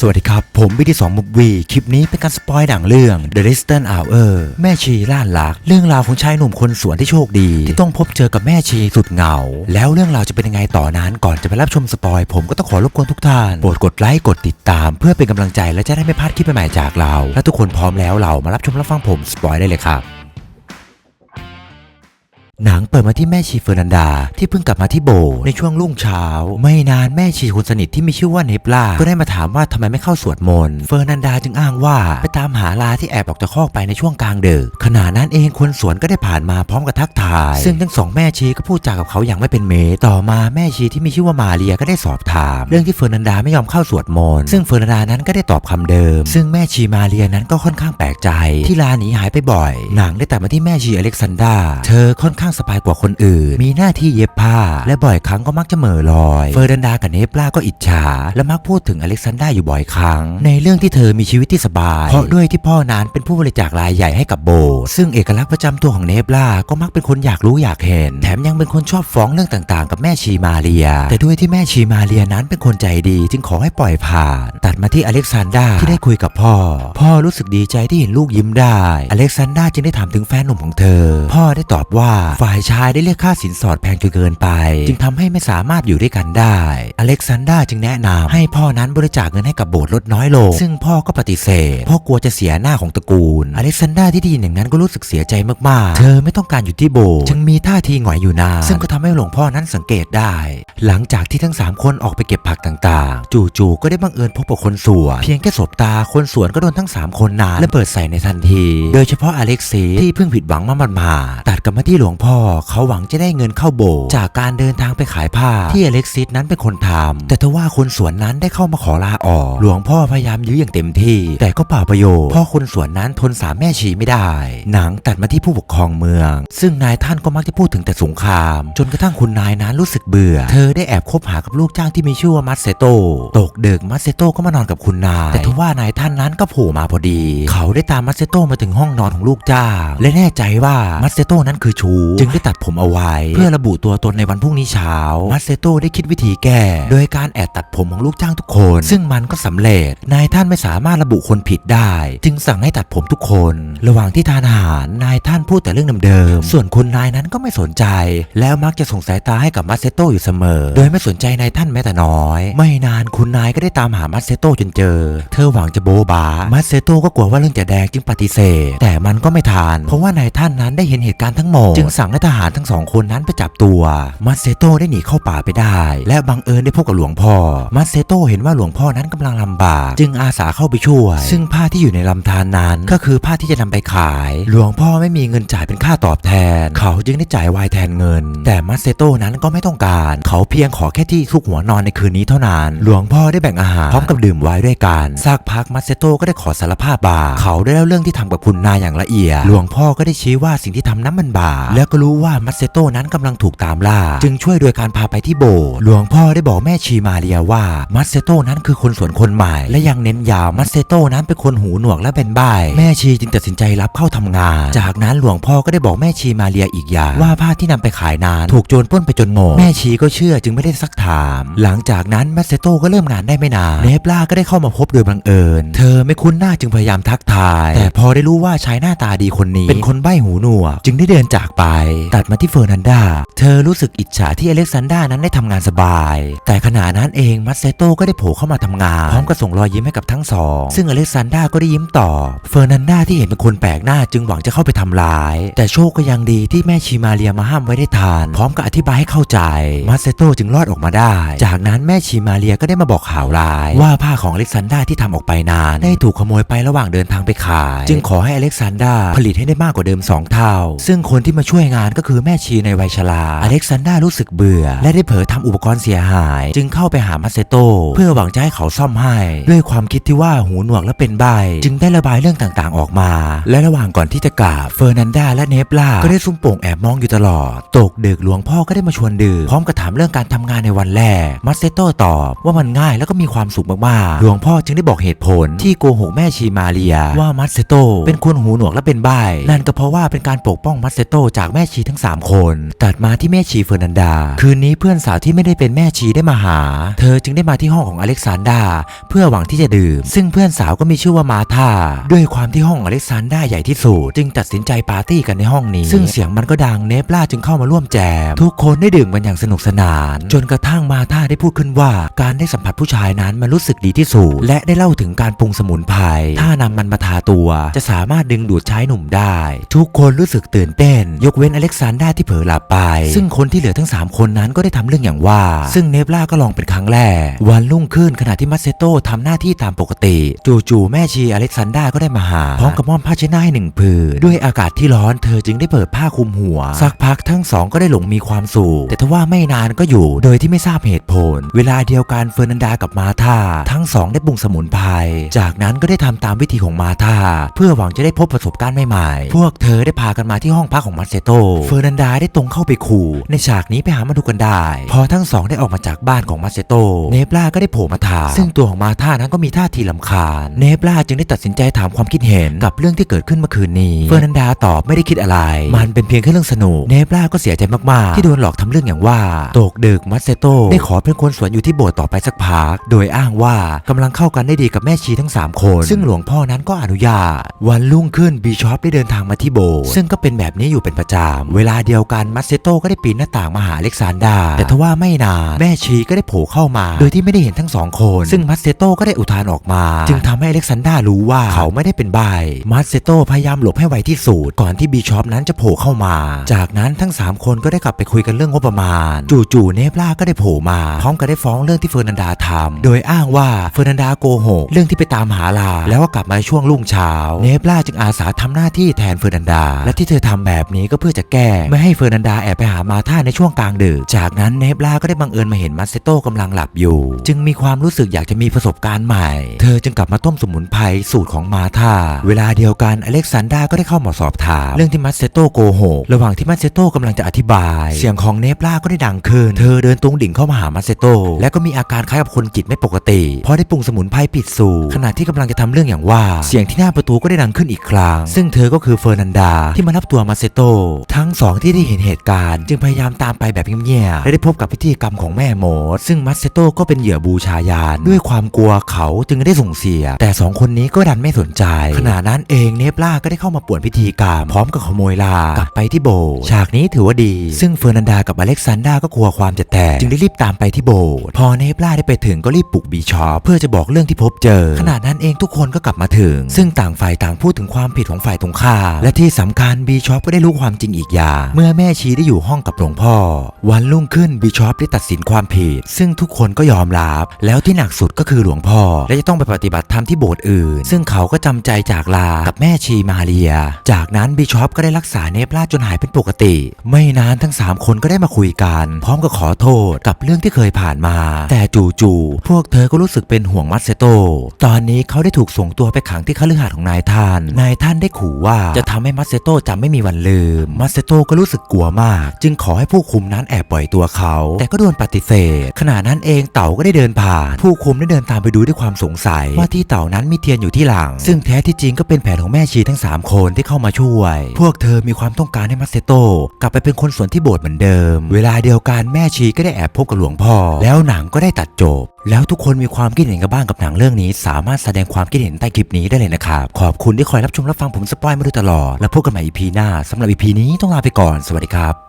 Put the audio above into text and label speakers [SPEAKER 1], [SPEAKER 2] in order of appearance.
[SPEAKER 1] สวัสดีครับ ผมบิที่2มุกวี คลิปนี้เป็นการสปอยหนังเรื่อง The Distant Hour แม่ชีล่านลัก เรื่องราวของชายหนุ่มคนสวนที่โชคดี ที่ต้องพบเจอกับแม่ชีสุดเหงา แล้วเรื่องราวจะเป็นยังไงต่อนั้น ก่อนจะไปรับชมสปอยผมก็ต้องขอรบกวนทุกท่าน โปรดกดไลค์กดติดตาม เพื่อเป็นกำลังใจและจะได้ไม่พลาดคลิปใหม่ๆจากเรา และทุกคนพร้อมแล้วเรามารับชมรับฟังผมสปอยได้เลยครับ หนังเปิดมาที่แม่ชีเฟอร์นันดา ที่เพิ่งกลับมาที่โบในช่วงรุ่งเช้า ไม่นานแม่ชีคนสนิทที่มีชื่อว่าเนปลาก็ได้มาถามว่าทำไมไม่เข้าสวดมนต์เฟอร์นันดาจึงอ้างว่าไปตามหาลาที่แอบออกจากคอกไปในช่วงกลางดึกขณะนั้นเองคนสวนก็ได้ผ่านมาพร้อมกับทักทาย ซึ่งทั้งสองแม่ชีก็พูดจากับเขาอย่างไม่เป็นเมตต่อมาแม่ชีที่มีชื่อว่ามาเรียก็ได้สอบถาม เรื่องที่เฟอร์นันดาไม่ยอมเข้าสวดมนต์ซึ่งเฟอร์นันดานั้นก็ได้ตอบคำเดิม ซึ่งแม่ชีมาเรียนั้นก็ค่อนข้างแปลกใจ ที่ลาหนีหายไปบ่อย หนังได้ตัดมาที่แม่ชีอเล็กซานดาเธอค่อนข้างสบายกว่าคนอื่น มีหน้าที่เย็บผ้า และบ่อยครั้งก็มักจะเหม่อลอย เฟอร์นันดากับเนปลาก็อิจฉา และมักพูดถึงอเล็กซานดราอยู่บ่อยครั้ง ในเรื่องที่เธอมีชีวิตที่สบาย เพราะด้วยที่พ่อนั้นเป็นผู้บริจาครายใหญ่ให้กับโบ ซึ่งเอกลักษณ์ประจำตัวของเนปลาก็มักเป็นคนอยากรู้อยากเห็น แถมยังเป็นคนชอบฟ้องเรื่องต่างๆ กับแม่ชีมาเรีย แต่ด้วยที่แม่ชีมาเรียนั้นเป็นคนใจดี จึงขอให้ปล่อยผ่าน ตัดมาที่อเล็กซานดราที่ได้คุยกับพ่อ พ่อรู้สึกดีใจที่เห็นลูกยิ้มได้ อเล็กซานดราจึงได้ถามถึงแฟนหนุ่มของเธอ พ่อได้ตอบว่าฝ่ายชายได้เรียกค่าสินสอดแพงจนเกินไป จึงทำให้ไม่สามารถอยู่ด้วยกันได้ อเล็กซานดราจึงแนะนำให้พ่อนั้นบริจาคเงินให้กับโบสถ์ลดน้อยลง ซึ่งพ่อก็ปฏิเสธเพ่อกลัวจะเสียหน้าของตระกูล อเล็กซานดราที่ได้ยินอย่างนั้นก็รู้สึกเสียใจมากๆ เธอไม่ต้องการอยู่ที่โบสถ์จึงมีท่าทีหงอยอยู่นานซึ่งก็ทำให้หลวงพ่อนั้นสังเกตได้ หลังจากที่ทั้งสามคนออกไปเก็บผักต่างๆ จู่ๆก็ได้บังเอิญพบกับคนสวนเพียงแค่สบตาคนสวนก็โดนทั้งสามคนนานและเปิดใส่ในทันที โดยเฉพาะอเล็กซีที่เพิ่งผิดหวังมาหมาดๆตัดกลับมาที่หลวงพ่อพ่อเขาหวังจะได้เงินเข้าโบสถ์จากการเดินทางไปขายผ้าที่อเล็กซิสนั้นเป็นคนทำแต่ทว่าคนสวนนั้นได้เข้ามาขอลาออก หลวงพ่อพยายามยื้ออย่างเต็มที่ แต่ก็เปล่าประโยชน์พ่อคนสวนนั้นทนสามแม่ชีไม่ได้ หนังตัดมาที่ผู้ปกครองเมือง ซึ่งนายท่านก็มักจะพูดถึงแต่สงคราม จนกระทั่งคุณนายนั้นรู้สึกเบื่อ เธอได้แอบคบหากับลูกจ้างที่มีชื่อว่ามัตเซโตตกดึกมัตเซโตก็มานอนกับคุณนาย แต่ทว่านายท่านนั้นก็โผล่มาพอดี เขาได้ตามมัตเซโตมาถึงห้องนอนของลูกจ้างและแน่ใจว่ามัตเซโตนั้นคือชูจึงได้ตัดผมเอาไว้ เพื่อระบุตัวตนในวันพรุ่งนี้เช้ามัตเซโตได้คิดวิธีแก้ โดยการแอบตัดผมของลูกจ้างทุกคน ซึ่งมันก็สำเร็จนายท่านไม่สามารถระบุคนผิดได้ จึงสั่งให้ตัดผมทุกคน ระหว่างที่ทานอาหารนายท่านพูดแต่เรื่องเดิมๆส่วนคุณนายนั้นก็ไม่สนใจ แล้วมักจะส่งสายตาให้กับมัตเซโตอยู่เสมอ โดยไม่สนใจนายท่านแม้แต่น้อย ไม่นานคุณนายก็ได้ตามหามัตเซโตจนเจอ เธอหวังจะโบบามัตเซโตก็กลัวว่าเรื่องจะแดงจึงปฏิเสธ แต่มันก็ไม่ทานเพราะว่านายท่านนั้นได้เห็นเหตุการณ์ทั้งหมดจึงสั่งให้ทหารทั้งสองคนนั้นไปจับตัวมัตเซโตได้หนีเข้าป่าไปได้ และบังเอิญได้พบกับหลวงพ่อ มัตเซโตเห็นว่าหลวงพ่อนั้นกำลังลำบาก จึงอาสาเข้าไปช่วย ซึ่งผ้าที่อยู่ในลำธารนั้น ก็คือผ้าที่จะนำไปขาย หลวงพ่อไม่มีเงินจ่ายเป็นค่าตอบแทน เขาจึงได้จ่ายวายแทนเงิน แต่มัตเซโตนั้นก็ไม่ต้องการ เขาเพียงขอแค่ที่ทุกหัวนอนในคืนนี้เท่านั้น หลวงพ่อได้แบ่งอาหารพร้อมกับดื่มไว้ด้วยกันสักพักมัตเซโตก็ได้ขอสารภาพบาปเขาได้เล่าเรื่องที่ทำกับคุณนายอย่างละเอียด หลวงพ่อก็ได้ชี้ว่าสิ่งที่ทำนั้นมันบาปแล้วก็รู้ว่ามัตเซโตนั้นกำลังถูกตามล่า จึงช่วยโดยการพาไปที่โบสถ์หลวงพ่อได้บอกแม่ชีมาเรียว่ามัตเซโตนั้นคือคนสวนคนใหม่ และยังเน้นย้ำมัตเซโตนั้นเป็นคนหูหนวกและเป็นใบ้แม่ชีจึงตัดสินใจรับเข้าทำงาน จากนั้นหลวงพ่อก็ได้บอกแม่ชีมาเรียอีกอย่างว่าผ้าที่นำไปขายนานถูกโจรปล้นไปจนหมดแม่ชีก็เชื่อจึงไม่ได้ซักถาม หลังจากนั้นมัตเซโตก็เริ่มงานได้ไม่นานเนปลาก็ได้เข้ามาพบโดยบังเอิญ เธอไม่คุ้นหน้าจึงพยายามทักทาย แต่พอได้รู้ว่าชายหน้าตาดีคนนี้ เป็นคนใบ้หูหนวกจึงได้เดินจากไปตัดมาที่เฟอร์นันดา เธอรู้สึกอิจฉาที่อเล็กซานดานั้นได้ทำงานสบาย แต่ขณะนั้นเองมัตเซโตก็ได้โผล่เข้ามาทำงาน พร้อมกับส่งรอยยิ้มให้กับทั้งสอง ซึ่งอเล็กซานดาก็ได้ยิ้มตอบเฟอร์นันดาที่เห็นเป็นคนแปลกหน้าจึงหวังจะเข้าไปทำร้าย แต่โชคก็ยังดีที่แม่ชีมาเรียมาห้ามไว้ได้ทันพร้อมกับอธิบายให้เข้าใจมัตเซโตจึงรอดออกมาได้ จากนั้นแม่ชีมาเรียก็ได้มาบอกข่าวร้าย ว่าผ้าของอเล็กซานดาที่ทำออกไปนานได้ถูกขโมยไประหว่างเดินทางไปขาย จึงขอให้อเล็กซานดาผลิตให้ได้มากกว่าเดิม 2 เท่า ซึ่งคนที่มาช่วยงานก็คือแม่ชีในวัยชราอเล็กซานดรารู้สึกเบื่อ และได้เผลอทำอุปกรณ์เสียหาย จึงเข้าไปหามัตเซโต เพื่อหวังจะให้เขาซ่อมให้ ด้วยความคิดที่ว่าหูหนวกและเป็นใบ จึงได้ระบายเรื่องต่างๆออกมา และระหว่างก่อนที่จะกลับเฟอร์นันดาและเนปลาก็ได้ซุ่มโป่งแอบมองอยู่ตลอด ตกดึกหลวงพ่อก็ได้มาชวนดื่มพร้อมกับถามเรื่องการทำงานในวันแรกมัตเซโตตอบว่ามันง่ายแล้วก็มีความสุขมากๆหลวงพ่อจึงได้บอกเหตุผลที่โกหกแม่ชีมาเรียว่ามัตเซโตเป็นคนหูหนวกและเป็นใบนั่นก็เพราะว่าเป็นการปกป้องมัตเซโตจากแม่ชีทั้ง 3 คน ตัดมาที่แม่ชีเฟอร์นันดา คืนนี้เพื่อนสาวที่ไม่ได้เป็นแม่ชีได้มาหา เธอจึงได้มาที่ห้องของอเล็กซานดราเพื่อหวังที่จะดื่ม ซึ่งเพื่อนสาวก็มีชื่อว่ามาธาด้วยความที่ห้องอเล็กซานดราใหญ่ที่สุดจึงตัดสินใจปาร์ตี้กันในห้องนี้ ซึ่งเสียงมันก็ดังเนปล่าจึงเข้ามาร่วมแจม ทุกคนได้ดื่มกันอย่างสนุกสนาน จนกระทั่งมาธาได้พูดขึ้นว่า การได้สัมผัสผู้ชายนั้นมันรู้สึกดีที่สุดและได้เล่าถึงการปรุงสมุนไพรถ้านำมันมาทาตัว จะสามารถดึงดูดชายหนุ่มได้ ทุกคนรู้สึกตื่นเต้น ยกเว้นอเล็กซานดราที่เผลอหลับไป ซึ่งคนที่เหลือทั้ง 3 คนนั้นก็ได้ทำเรื่องอย่างว่า ซึ่งเนปล่าก็ลองเป็นครั้งแรก วันรุ่งขึ้นขณะที่มัสเซโตทำหน้าที่ตามปกติ จู่ๆแม่ชีอเล็กซานดราก็ได้มาหา พร้อมกับมอบผ้าเช็ดหน้าให้หนึ่งผืนด้วยอากาศที่ร้อนเธอจึงได้เปิดผ้าคลุมหัว สักพักทั้งสองก็ได้หลงมีความสุขแต่ทว่าไม่นานก็อยู่ โดยที่ไม่ทราบเหตุผล เวลาเดียวกันเฟอร์นันดากับมาธาทั้งสองได้ปรุงสมุนไพรจากนั้นก็ได้ทำตามวิธีของมาธาเพื่อหวังจะได้พบประสบการณ์ใหม่ๆพวกเธอได้พากันมาที่ห้องพักของมาเซโตเฟอร์นันดาได้ตรงเข้าไปขู่ในฉากนี้ไปหามาดูกันได้ พอทั้งสองได้ออกมาจากบ้านของมาเซโต เนปล่าก็ได้โผล่มาถามซึ่งตัวของมาธานั้นก็มีท่าทีลำคาญ เนปล่าจึงได้ตัดสินใจถามความคิดเห็นกับเรื่องที่เกิดขึ้นเมื่อคืนนี้เฟอร์นันดาตอบไม่ได้คิดอะไร มันเป็นเพียงแค่เรื่องสนุกเนปล่าก็เสียใจมากๆ ที่โดนหลอกทำเรื่องอย่างว่าตกดึกมัสเซโตได้ขอเป็นคนสวนอยู่ที่โบสถ์ต่อไปสักพักโดยอ้างว่ากำลังเข้ากันได้ดีกับแม่ชีทั้ง 3 คน ซึ่งหลวงพ่อนั้นก็อนุญาต วันรุ่งขึ้นบีชอปได้เดินทางมาที่โบสถ์ซึ่งก็เป็นแบบนี้อยู่เป็นประจำเวลาเดียวกันมัสเซโตก็ได้ปีนหน้าต่างมาหาอเล็กซานดา แต่ทว่าไม่นานแม่ชีก็ได้โผล่เข้ามา โดยที่ไม่ได้เห็นทั้งสองคน ซึ่งมัสเซโตก็ได้อุทานออกมา จึงทำให้อเล็กซานดารู้ว่าเขาไม่ได้เป็นใบมัสเซโตพยายามหลบให้ไวที่สุดก่อนที่บีชอปนั้นจะโผล่เข้ามา จากนั้นทั้งสามคนก็ได้กลับไปคุยกันเรื่องงบประมาณ จู่ๆเนปล่าก็ได้โผล่มาพร้อมกับได้ฟ้องเรื่องที่เฟอร์นันดาทำโดยอ้างว่าเฟอร์นันดาโกหกเรื่องที่ไปตามหาลา แล้วก็กลับมาช่วงรุ่งเช้า เนปล่าจึงอาสาทำหน้าที่แทนเฟอร์นันดา และที่เธอทำแบบนี้ก็เพื่อจะแก้ ไม่ให้เฟอร์นันดาแอบไปหามาธาในช่วงกลางดึก จากนั้นเนปล่าก็ได้บังเอิญมาเห็นมัสเซโตกำลังหลับอยู่ จึงมีความรู้สึกอยากจะมีประสบการณ์ใหม่ เธอจึงกลับมาต้มสมุนไพรสูตรของมาธาเวลาเดียวกันอเล็กซานดาก็ได้เข้ามาสอบถาม เรื่องที่มัสเซโตโกหกระหว่างที่มัสเซโตกำลังจะอธิบาย เสียงของเนปล่าก็ได้ดังขึ้น เธอเดินตรงดิ่งเข้ามาหามัสเซโตและก็มีอาการคล้ายกับคนจิตไม่ปกติ เพราะได้ปรุงสมุนไพรผิดสูตรขณะที่กำลังจะทำเรื่องอย่างว่า เสียงที่หน้าประตูก็ได้ดังขึ้นอีกครั้ง ซึ่งเธอก็คือเฟอร์นันดาที่มารับตัวมัสเซโตทั้งสองที่ได้เห็นเหตุการณ์ จึงพยายามตามไปแบบเงียบๆและได้พบกับพิธีกรรมของแม่โมด ซึ่งมัสเซโตก็เป็นเหยื่อบูชายาน ด้วยความกลัวเขาจึงได้ส่งเสีย แต่สองคนนี้ก็ดันไม่สนใจ ขณะนั้นเองเนปล่าก็ได้เข้ามาป่วนพิธีกรรม พร้อมกับขโมยลากลับไปที่โบสถ์ฉากนี้ถือว่าดี ซึ่งเฟอร์นันดากับอเล็กซานดราก็กลัวความจะแตกจึงได้รีบตามไปที่โบสถ์พอเนปล่าได้ไปถึงก็รีบปลุกบีชอปเพื่อจะบอกเรื่องที่พบเจอ ขณะนั้นเองทุกคนก็กลับมาถึง ซึ่งต่างฝ่ายต่างพูดถึงความผิดของฝ่ายตรงข้ามและที่สำคัญบีชอปก็ได้รู้ความจริงอีกอย่างเมื่อแม่ชีได้อยู่ห้องกับหลวงพ่อ วันรุ่งขึ้นบีชอปได้ตัดสินความผิด ซึ่งทุกคนก็ยอมรับแล้วที่หนักสุดก็คือหลวงพ่อ และจะต้องไปปฏิบัติธรรมที่โบสถ์อื่น ซึ่งเขาก็จำใจจากลากับแม่ชีมาเรีย จากนั้นบีชอปก็ได้รักษาเนปลาจนหายเป็นปกติ ไม่นานทั้งสามคนก็ได้มาคุยกัน พร้อมกับขอโทษกับเรื่องที่เคยผ่านมา แต่จู่ๆพวกเธอก็รู้สึกเป็นห่วงมัตเซโต ตอนนี้เขาได้ถูกส่งตัวไปขังที่คฤหาสน์ของนายท่าน นายท่านได้ขู่ว่าจะทำให้มัตเซโตจำไม่มีวันลืมมัตเซโตก็รู้สึกกลัวมาก จึงขอให้ผู้คุมนั้นแอบปล่อยตัวเขา แต่ก็โดนปฏิเสธ ขณะนั้นเองเต่าก็ได้เดินผ่าน ผู้คุมได้เดินตามไปดูด้วยความสงสัย ว่าที่เต่านั้นมีเทียนอยู่ที่หลัง ซึ่งแท้ที่จริงก็เป็นแผนของแม่ชีทั้ง 3 คนที่เข้ามาช่วย พวกเธอมีความต้องการให้มัตเซโตกลับไปเป็นคนสวนที่โบสถ์เหมือนเดิม เวลาเดียวกันแม่ชีก็ได้แอบพบกับหลวงพ่อ แล้วหนังก็ได้ตัดจบ แล้วทุกคนมีความคิดเห็นกันบ้างกับหนังเรื่องนี้ สามารถแสดงความคิดเห็นใต้คลิปนี้ได้เลยนะครับ ขอบคุณที่คอยรับชมรับฟังผมสปอยมาโดยตลอด แล้วพบกันใหม่ EP หน้าสำหรับ EP นี้ต้องลาไปก่อน สวัสดีครับ